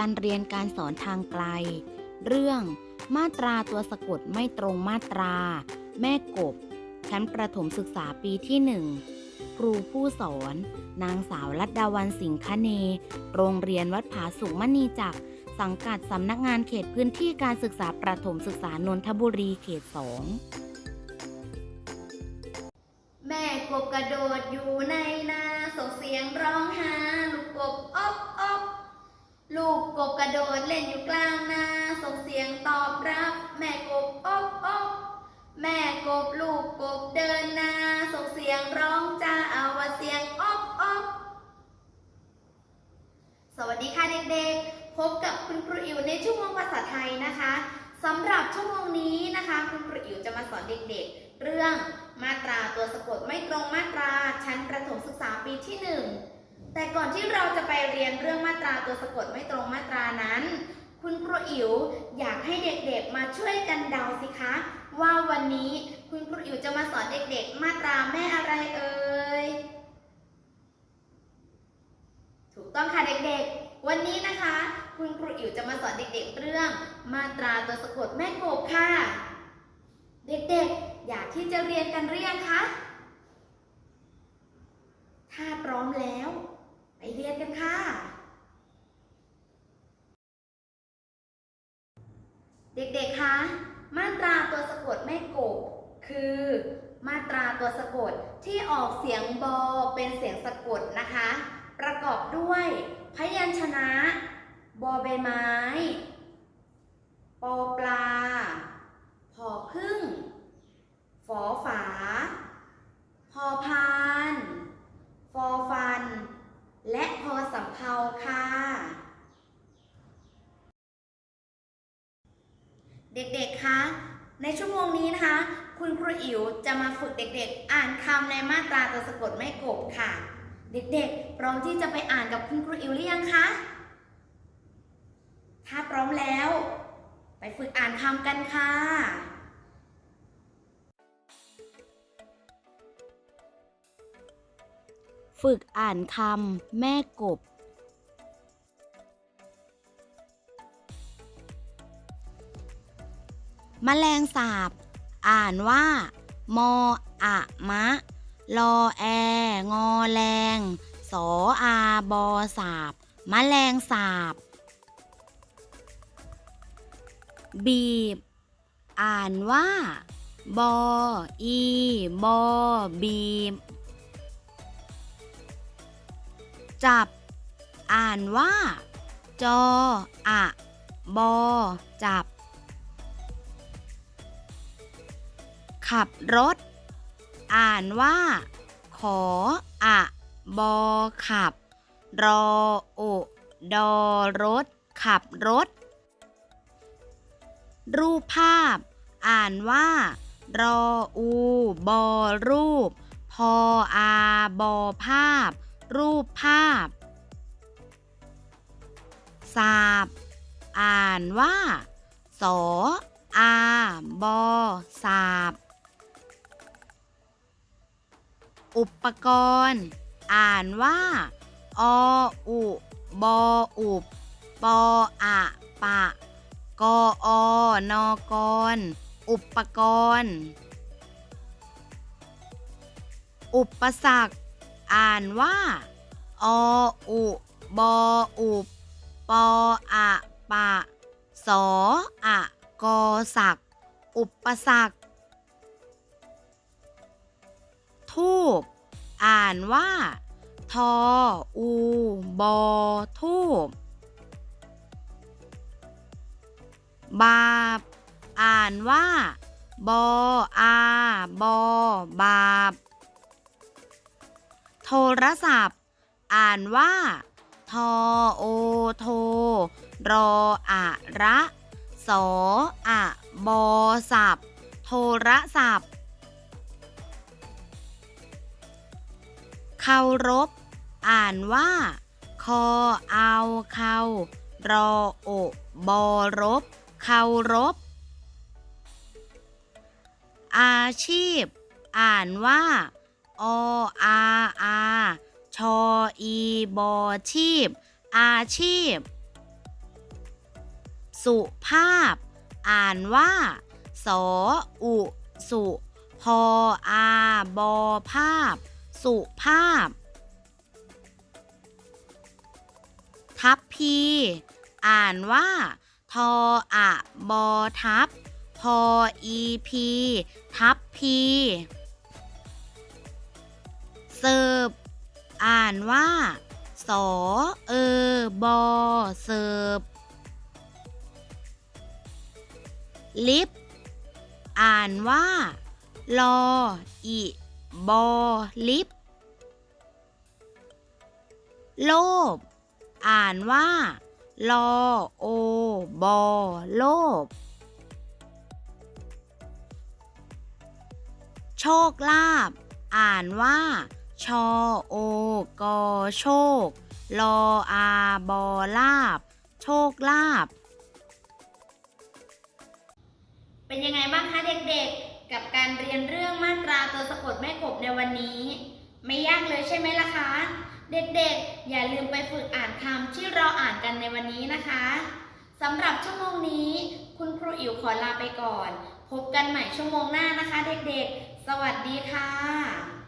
การเรียนการสอนทางไกล เรื่องมาตราตัวสะกดไม่ตรงมาตรา แม่กบ ชั้นประถมศึกษาปีที่หนึ่งครูผู้สอน นางสาวลัดดาวันสิงคเน โรงเรียนวัดผาสุกมณีจักร สังกัดสำนักงานเขตพื้นที่การศึกษาประถมศึกษานนทบุรีเขตสอง ลูกกบกระโดดเล่นอยู่กลางนาส่งเสียงตอบรับ แม่กบอบอบแม่กบลูกกบเดินนาส่งเสียงร้องจ้าเอาว่าเสียงอบอบสวัสดีค่ะเด็กๆ พบกับคุณครูอิ๋วในชั่วโมงภาษาไทยนะคะสำหรับชั่วโมงนี้นะคะ คุณครูอิ๋วจะมาสอนเด็กๆ เรื่องมาตราตัวสะกดไม่ตรงมาตราชั้นประถมศึกษาปีที่ 1 แต่ก่อนที่เราจะไปเรียนเรื่องมาตราตัวสะกดไม่ตรงมาตรานั้น คุณครูอิ๋วอยากให้เด็กๆมาช่วยกันเดาสิคะ ว่าวันนี้คุณครูอิ๋วจะมาสอนเด็กๆ มาตราแม่อะไรเอ่ย ถูกต้องค่ะเด็กๆ วันนี้นะคะ คุณครูอิ๋วจะมาสอนเด็กๆ เรื่อง มาตราตัวสะกดแม่กบค่ะ เด็กๆ อยากที่จะเรียนกันหรือยังคะ ถ้าพร้อมแล้ว ค่ะ เด็กๆ คะ มาตราตัวสะกดแม่กบ คือมาตราตัวสะกดที่ออกเสียงบอเป็นเสียงสะกดนะคะ ประกอบด้วย พยัญชนะ บอใบไม้ ปอปลา พอพึ่ง ฝอฝา พอพาน ฟอฟัน และพอสำเภาค่ะ เด็กๆ คะ ในชั่วโมงนี้นะคะ คุณครูอิ๋วจะมาฝึกเด็กๆ อ่านคำในมาตราตัวสะกดไม่กบค่ะ เด็กๆ พร้อมที่จะไปอ่านกับคุณครูอิ๋วหรือยังคะ ถ้าพร้อมแล้ว ไปฝึกอ่านคำกันค่ะฝึกอ่านคำแม่กบ มแมลงสาบ อ่านว่า มออะมะ ลอแอ งอแรงสออาบอสาบมแมลงสาบ บีบ อ่านว่า บออีบอบีบ จับ อ่านว่า จออะบอจับ ขับรถ อ่านว่า ขออะบอขับ รอโอดอรถ ขับรถ รูปภาพ อ่านว่า รออูบอรูป พออาบอภาพ รูปภาพสาบ อ่านว่า สออาบอสาบ อุปกรณ์ อ่านว่า ออุบออุบปออะปะกอนอกรอุปกรณ์ อุปสรรค อ่านว่า ออุบออุบปออะปะ สออะกอสักอุปสรรค ทูบอ่านว่า ทอ อู บอ ทูบบาปอ่านว่า บอ อา บอ บาป โทรศัพท์ อ่านว่า ทอ โอ โท รออะระ สออะบอสับโทรศัพท์ เคารพ อ่านว่า คอเอาเขารอโอบอรบเคารพ อาชีพ อ่านว่าออาอาชออีบอชีพ อาชีพ สุภาพ อ่านว่า สออุ สุพออาบอภาพ สุภาพ ทัพพี อ่านว่า ทออะบอทับ พออีพี ทัพพีเสิร์ฟอ่านว่า สอ เออบอเสิร์ฟลิฟต์อ่านว่า ลอ อิ บอลิฟโลภอ่านว่า ลอโอบอโลภโชคลาภอ่านว่า ชอโอกอโชค ลออาบอลาบ โชคลาภเป็นยังไงบ้างคะเด็กๆ กับการเรียนเรื่องมาตราตัวสะกดแม่กบในวันนี้ ไม่ยากเลยใช่ไหมล่ะคะ เด็กๆ อย่าลืมไปฝึกอ่านคำที่เราอ่านกันในวันนี้นะคะสำหรับชั่วโมงนี้ คุณครูอิ๋วขอลาไปก่อน พบกันใหม่ชั่วโมงหน้านะคะ เด็กๆ สวัสดีค่ะ